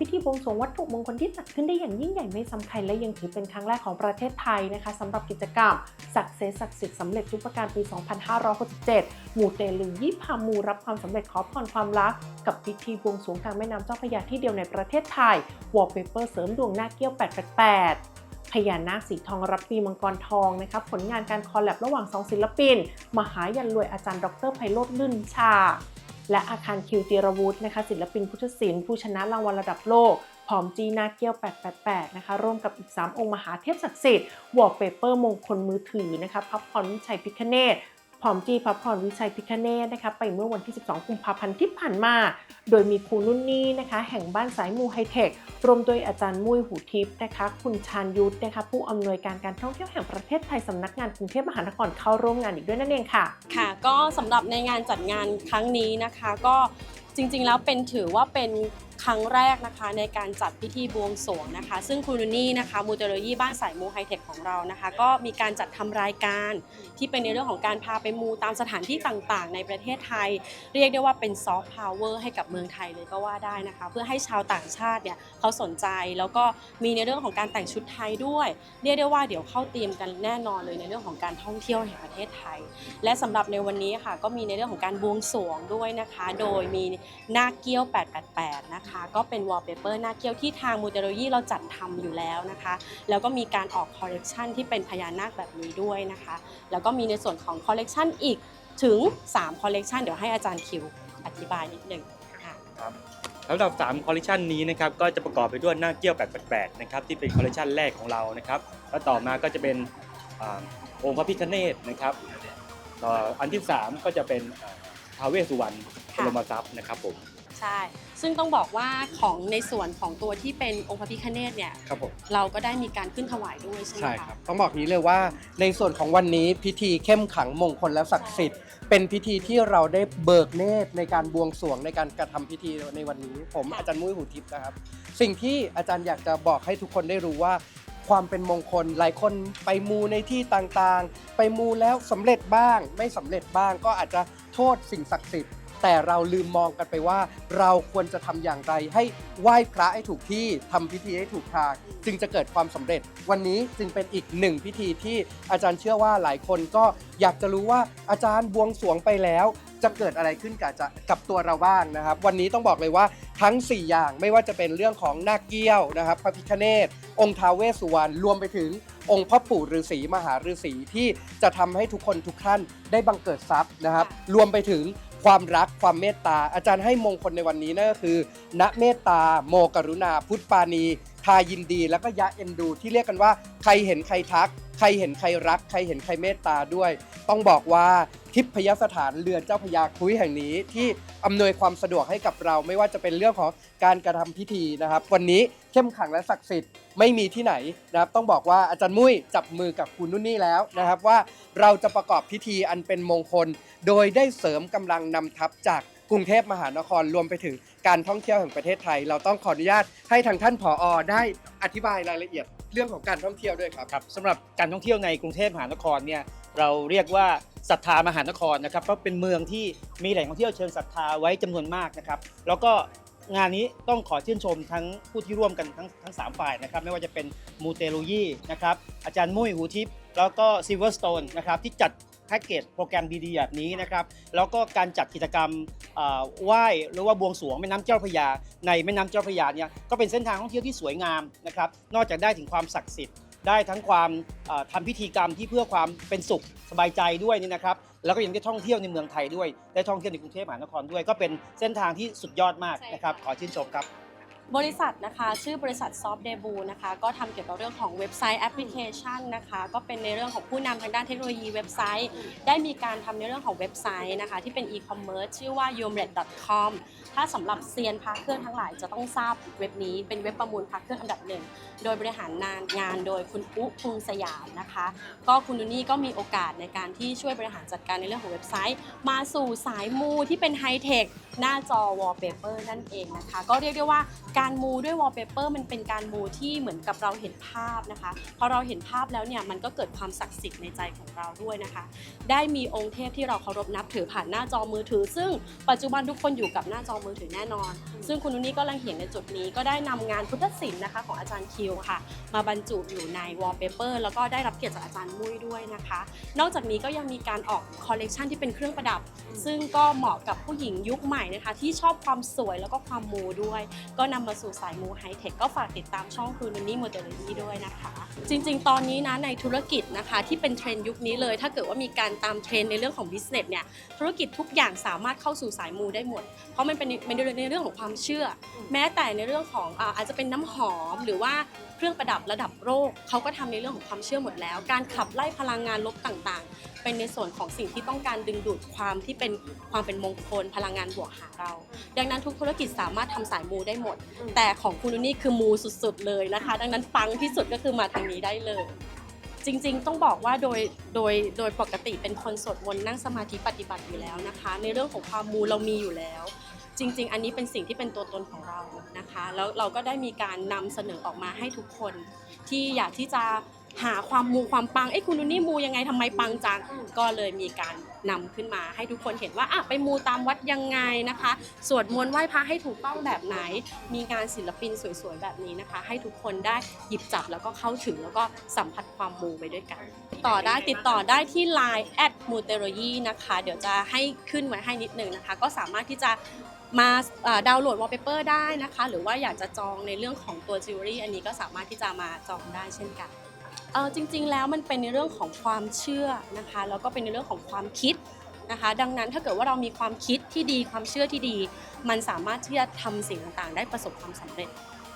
พิธีบวงสรวงวัตถุมงคลที่จัดขึ้นได้อย่างยิ่งใหญ่ไม่ซ้ำใครและยังถือเป็นครั้งแรกของประเทศไทยนะคะสำหรับกิจกรรมศักดิ์เซศักดิ์สิทธิ์สำเร็จทุกประการปี 2567 หมู่เตลือยี่พามูรับความสำเร็จขอพรความรัก กับพิธีบวงสรวงกลางแม่น้ำเจ้าพระยาที่เดียวในประเทศไทยวอลเปเปอร์เสริมดวงหน้าเกี้ยว 888พญานาคสีทองรับปีมังกรทองนะคะผลงานการคอลแลบระหว่างสองศิลปิน มหายันรวยอาจารย์ ดรไพโรธลื่นชา และอาคารคิวจิรวุฒินะคะศิลปินพุทธศิลป์ผู้ชนะรางวัลระดับโลกผอมจีนาเกี้ยว 888 นะคะ ร่วมกับอีก 3 องค์มหาเทพศักดิ์สิทธิ์วอลเปเปอร์มงคลมือถือนะคะ พับพรวิชัยพิคเนต พร้อมจีพับพรวิชัยพิคเนตนะคะไปเมื่อวันที่ 12 กุมภาพันธ์ที่ผ่านมา โดยมีครูนุ่นนี่นะคะ แห่งบ้านสายมูไฮเทครวมโดยอาจารย์มุ้ยหูทิพย์นะคะ คุณชาญยุทธนะคะ ผู้อำนวยการการท่องเที่ยวแห่งประเทศไทยสำนักงานกรุงเทพมหานครเข้าร่วมงานอีกด้วยนั่นเองค่ะ ค่ะ ก็สำหรับในงานจัดงานครั้งนี้นะคะ ก็จริงๆแล้วเป็นถือว่าเป็นครั้งแรกนะคะในการจัดพิธีบวงสรวงนะคะ ซึ่งคุณนุนี่นะคะมูเตโลยีบ้านสายมูไฮเทคของเรานะคะ ก็มีการจัดทำรายการที่เป็นในเรื่องของการพาไปมูตามสถานที่ต่างๆ ในประเทศไทย เรียกได้ว่าเป็นซอฟต์พาวเวอร์ให้กับเมืองไทยเลยก็ว่าได้นะคะ เพื่อให้ชาวต่างชาติเนี่ยเขาสนใจแล้วก็มีในเรื่องของการแต่งชุดไทยด้วย เรียกได้ว่าเดี๋ยวเข้าเตรียมกันแน่นอนเลยในเรื่องของการท่องเที่ยวแห่งประเทศไทย และสำหรับในวันนี้ค่ะก็มีในเรื่องของการบวงสรวงด้วยนะคะ โดยมีหน้าเกี้ยว 888 นะคะก็เป็นวอลเปเปอร์หน้าเกี้ยวที่ทางมูเตโลยีเราจัดทำอยู่แล้วนะคะ แล้วก็มีการออกคอลเลกชันที่เป็นพญานาคแบบนี้ด้วยนะคะ แล้วก็มีในส่วนของคอลเลกชันอีกถึง3คอลเลกชันเดี๋ยวให้อาจารย์คิวอธิบายนิดหนึ่งค่ะสำหรับ3คอลเลคชันนี้นะครับก็จะประกอบไปด้วยหน้าเกี้ยว888นะครับที่เป็นคอลเลคชันแรกของเรานะครับแล้วต่อมาก็จะเป็นอ่าองค์พระพิฆเนศนะครับต่ออันที่ 3 ก็จะเป็นอ่าท้าวเวสสุวรรณบค่ะรมทรัพย์นะครับผม ใช่ ซึ่งต้องบอกว่าของในส่วนของตัวที่เป็นองค์พระพิฆเนศเนี่ย ครับผมเราก็ได้มีการขึ้นถวายด้วยใช่ไหมใช่คะครับต้องบอกนี้เลยว่าในส่วนของวันนี้พิธีเข้มขลังมงคลและศักดิ์สิทธิ์ เป็นพิธีที่เราได้เบิกเนตรในการบวงสรวงในการกระทำพิธีในวันนี้ ผมอาจารย์มุ้ยหูทิพย์นะครับ สิ่งที่อาจารย์อยากจะบอกให้ทุกคนได้รู้ว่า ความเป็นมงคลหลายคนไปมูในที่ต่างๆ ไปมูแล้วสำเร็จบ้าง ไม่สำเร็จบ้างก็อาจจะโทษสิ่งศักดิ์สิทธิ์ แต่เราลืมมองกันไปว่า เราควรจะทำอย่างไรให้ไหว้พระให้ถูกที่ทำพิธีให้ถูกทาง จึงจะเกิดความสำเร็จ วันนี้จึงเป็นอีกหนึ่งพิธีที่อาจารย์เชื่อว่าหลายคนก็อยากจะรู้ว่าอาจารย์บวงสรวงไปแล้ว จะเกิดอะไรขึ้นกับจะกับตัวเราบ้างนะครับ วันนี้ต้องบอกเลยว่าทั้ง 4 อย่างไม่ว่าจะเป็นเรื่องของนาคเกี้ยวนะครับ พระพิฆเนศองค์ท้าวเวสสุวรรณรวมไปถึงองค์พ่อปู่ฤาษีมหาฤาษีที่จะทำให้ทุกคนทุกท่านได้บังเกิดทรัพย์นะครับ รวมไปถึง ความรักความเมตตาอาจารย์ให้มงคลในวันนี้นั่นก็คือ ณเมตตาโมกรุณาพุทธปานี ทายินดีแล้วก็ยะเอ็นดู ที่เรียกกันว่าใครเห็นใครทัก ใครเห็นใครรัก ใครเห็นใครเมตตาด้วย ต้องบอกว่าทิพยสถานเรือนเจ้าพระยาครุยแห่งนี้ ที่อำนวยความสะดวกให้กับเรา ไม่ว่าจะเป็นเรื่องของการกระทำพิธีนะครับ วันนี้เข้มขังและศักดิ์สิทธิ์ไม่มีที่ไหนนะครับ ต้องบอกว่าอาจารย์มุ้ยจับมือกับคุณนุ่นนี่แล้วนะครับ ว่าเราจะประกอบพิธีอันเป็นมงคล โดยได้เสริมกำลังนำทัพจาก รุงเทพมหานครรวมไปถึงการท่องเที่ยวแห่งประเทศไทย เราต้องขออนุญาตให้ทางท่านผอได้อธิบายรายละเอียดเรื่องของการท่องเที่ยวด้วยครับ ครับสำหรับการท่องเที่ยวในกรุงเทพมหานครเนี่ยเราเรียกว่าศรัทธามหานครนะครับเพราะเป็นเมืองที่มีแหล่งท่องเที่ยวเชิงศรัทธาไว้จำนวนมากนะครับ แล้วก็งานนี้ต้องขอชื่นชมทั้งผู้ที่ร่วมกันทั้งทั้งสามฝ่ายนะครับ ไม่ว่าจะเป็นมูเตลูยี่นะครับอาจารย์มุ้ยหูทิพย์แล้วก็ซิลเวอร์สโตนนะครับที่จัด แพ็กเกจโปรแกรมดีๆแบบนี้นะครับแล้วก็การจัดกิจกรรมไหว้หรือว่าบวงสรวงแม่น้ำเจ้าพระยา ในแม่น้ำเจ้าพระยาเนี่ยก็เป็นเส้นทางท่องเที่ยวที่สวยงามนะครับนอกจากได้ถึงความศักดิ์สิทธิ์ได้ทั้งความเอ่อทำพิธีกรรมที่เพื่อความเป็นสุขสบายใจด้วยนี่นะครับ แล้วก็ยังได้ท่องเที่ยวในเมืองไทยด้วย ได้ท่องเที่ยวในกรุงเทพมหานครด้วย ก็เป็นเส้นทางที่สุดยอดมากนะครับ ขอชื่นชมครับ บริษัทนะคะชื่อบริษัทซอฟต์เดบูนะคะก็ทำเกี่ยวกับเรื่องของเว็บไซต์แอปพลิเคชันนะคะก็เป็นในเรื่องของผู้นำทางด้านเทคโนโลยีเว็บไซต์ ได้มีการทำในเรื่องของเว็บไซต์นะคะที่เป็นอีคอมเมิร์ซชื่อว่า y o m r e t c o m ถ้าสำหรับเซียนพาเครื่องทั้งหลายจะต้องทราบเว็บนี้เป็นเว็บประมูลพาเครื่องอันดับหนึ่งโดยบริหารงานงานโดยคุณอุ๊กรุงสยามนะคะ ก็คุณนูนี่ก็มีโอกาสในการที่ช่วยบริหารจัดการในเรื่องของเว็บไซต์ มาสู่สายมูที่เป็นไฮเทคหน้าจอ wallpaper นั่นเองนะคะ ก็เรียกได้ว่าการมูด้วย wallpaper มันเป็นการมูที่เหมือนกับเราเห็นภาพนะคะ พอเราเห็นภาพแล้วเนี่ยมันก็เกิดความศักดิ์สิทธิ์ในใจของเราด้วยนะคะ ได้มีองค์เทพที่เราเคารพนับถือผ่านหน้าจอมือถือ ซึ่งปัจจุบันทุกคนอยู่กับหน้าจอมือถือแน่นอน ซึ่งคุณนุนนี่ก็ลังเห็นในจุดนี้ก็ได้นำงานพุทธศิลป์นะคะของอาจารย์คิวค่ะ มาบรรจุอยู่ใน wallpaper แล้วก็ได้รับเกียรติจากอาจารย์มุ้ยด้วยนะคะ นอกจากนี้ก็ยังมีการออกคอลเลกชันที่เป็นเครื่องประดับ ซึ่งก็เหมาะกับผู้หญิงยุคใหม่นะคะที่ชอบความสวยแล้วก็ความมูด้วย ก็นำมาสู่สายมูไฮเทคก็ฝากติดตามช่องคูนุนนี่โมเดลลี่ด้วยนะคะ จริงๆ ตอนนี้นะในธุรกิจนะคะที่เป็นเทรนด์ยุคนี้เลย ถ้าเกิดว่ามีการตามเทรนด์ในเรื่องของ business เนี่ยธุรกิจทุกอย่างสามารถเข้าสู่สายมูได้หมด เพราะมันเป็นเป็นในเรื่องของความเชื่อ แม้แต่ในเรื่องของอาอาจจะเป็นน้ำหอมหรือว่าเครื่องประดับระดับโลกเขาก็ทำในเรื่องของความเชื่อหมดแล้ว การขับไล่พลังงานลบต่างๆ เป็นในส่วนของสิ่งที่ต้องการดึงดูดความที่เป็นความเป็นมงคลพลังงานบวกหาเรา ดังนั้นทุกธุรกิจสามารถทำสายมูได้หมด แต่ของคุณนุนี่คือมูสุดๆเลยนะคะ ดังนั้นปังที่สุดก็คือมาทางนี้ได้เลยจริงๆ ต้องบอกว่าโดยโดยโดยปกติเป็นคนสวดมนต์นั่งสมาธิปฏิบัติอยู่แล้วนะคะ ในเรื่องของความมูเรามีอยู่แล้ว จริง ๆ อันนี้เป็นสิ่งที่เป็นตัวตนของเรานะคะ แล้วเราก็ได้มีการนำเสนอออกมาให้ทุกคน ที่อยากที่จะหาความมูความปังเอ้คุณนุนี่มูยังไงทำไมปังจังก็เลยมีการนำขึ้นมา ให้ทุกคนเห็นว่าอะไปมูตามวัดยังไงนะคะสวดมนต์ไหว้พระให้ถูกต้องแบบไหน มีงานศิลปินสวยๆแบบนี้นะคะ ให้ทุกคนได้หยิบจับแล้วก็เข้าถึงแล้วก็สัมผัสความมูไปด้วยกันต่อได้ติดต่อได้ที่ Line แอดมูเตโรยีนะคะ เดี๋ยวจะให้ขึ้นไว้ให้นิดนึงนะคะ ก็สามารถที่จะ มาดาวน์โหลดวอลเปเปอร์ได้นะคะ หรือว่าอยากจะจองในเรื่องของตัวจิวเวลรี่อันนี้ก็สามารถที่จะมาจองได้เช่นกันเออจริง ๆ แล้วมันเป็นในเรื่องของความเชื่อนะคะแล้วก็เป็นในเรื่องของความคิดนะคะ ดังนั้นถ้าเกิดว่าเรามีความคิดที่ดีความเชื่อที่ดี มันสามารถที่จะทำสิ่งต่างๆ ได้ประสบความสำเร็จ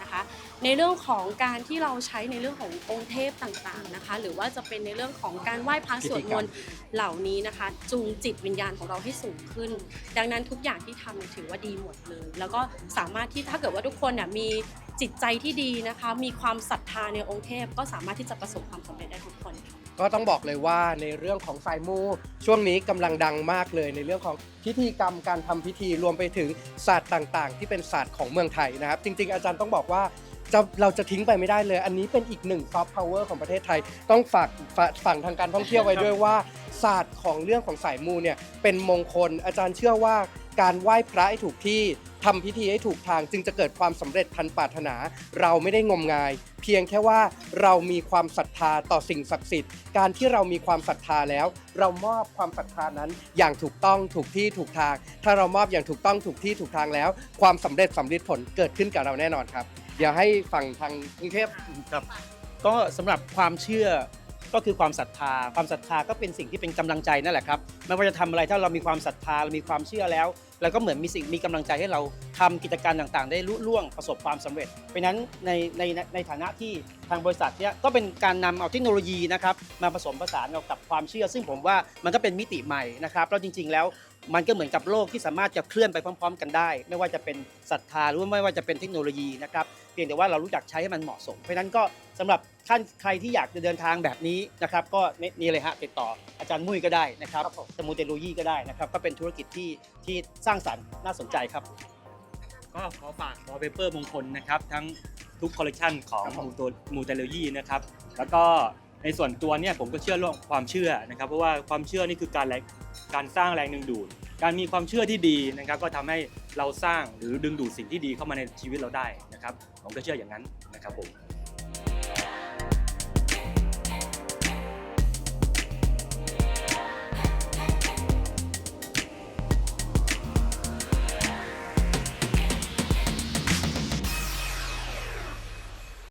นะคะ ในเรื่องของการที่เราใช้ในเรื่องขององค์เทพต่างๆนะคะ หรือว่าจะเป็นในเรื่องของการไหว้พระสวดมนต์เหล่านี้นะคะ จูงจิตวิญญาณของเราให้สูงขึ้น ดังนั้นทุกอย่างที่ทำเนี่ยถือว่าดีหมดเลย แล้วก็สามารถที่ถ้าเกิดว่าทุกคนเนี่ยมีจิตใจที่ดีนะคะ มีความศรัทธาในองค์เทพ ก็สามารถที่จะประสบความสำเร็จได้ทุกคนค่ะ ก็ต้องบอกเลยว่าในเรื่องของสายมู ช่วงนี้กำลังดังมากเลย ในเรื่องของพิธีกรรมการทำพิธีรวมไปถึงศาสตร์ต่างๆ ที่เป็นศาสตร์ของเมืองไทยนะครับ จริง ๆ อาจารย์ต้องบอกว่าจะเราจะทิ้งไปไม่ได้เลย อันนี้เป็นอีกหนึ่งซอฟต์พาวเวอร์ของประเทศไทย ต้องฝากฝากฝั่งทางการท่องเที่ยวไว้ด้วยว่า ศาสตร์ของเรื่องของสายมูเนี่ยเป็นมงคล อาจารย์เชื่อว่าการไหว้พระให้ถูกที่ ทำพิธีให้ถูกทางจึงจะเกิดความสำเร็จพันปรารถนา เราไม่ได้งมงาย เพียงแค่ว่าเรามีความศรัทธาต่อสิ่งศักดิ์สิทธิ์ การที่เรามีความศรัทธาแล้ว เรามอบความศรัทธานั้นอย่างถูกต้องถูกที่ถูกทาง ถ้าเรามอบอย่างถูกต้องถูกที่ถูกทางแล้ว ความสำเร็จสำลิดผลเกิดขึ้นกับเราแน่นอนครับ เดี๋ยวให้ฝั่งทางกรุงเทพครับ ก็สำหรับความเชื่อ ก็คือความศรัทธา ความศรัทธาก็เป็นสิ่งที่เป็นกำลังใจนั่นแหละครับไม่ว่าจะทำอะไรถ้าเรามีความศรัทธาเรามีความเชื่อแล้วเราก็เหมือนมีสิ่งมีกำลังใจให้เราทำกิจการต่างๆ ได้ลุล่วงประสบความสำเร็จ เพราะนั้นในในในฐานะที่ทางบริษัทเนี่ยก็เป็นการนำเอาเทคโนโลยีนะครับมาผสมผสานกับความเชื่อ ซึ่งผมว่ามันก็เป็นมิติใหม่นะครับแล้วจริง ๆ แล้วมันก็เหมือนกับโลกที่สามารถจะเคลื่อนไปพร้อม ๆ กันได้ ไม่ว่าจะเป็นศรัทธาหรือไม่ว่าจะเป็นเทคโนโลยีนะครับเพียงแต่ว่าเรารู้จักใช้ให้มันเหมาะสม เพราะนั้นก็ สำหรับท่านใครที่อยากจะเดินทางแบบนี้นะครับก็นี่นี่เลยฮะติดต่ออาจารย์มุ้ยก็ได้นะครับครับผม สมูเตโลยีก็ได้นะครับก็เป็นธุรกิจที่ที่สร้างสรรค์น่าสนใจครับ ก็ขอฝากวอลเปเปอร์มงคลนะครับทั้งทุกคอลเลกชันของครับผม มูตัวมูเตโลยีนะครับแล้วก็ในส่วนตัวเนี่ยผมก็เชื่อเรื่องความเชื่อนะครับเพราะว่าความเชื่อนี่คือการแรงการสร้างแรงดึงดูด การมีความเชื่อที่ดีนะครับก็ทำให้เราสร้างหรือดึงดูดสิ่งที่ดีเข้ามาในชีวิตเราได้นะครับผมก็เชื่ออย่างนั้นนะครับผม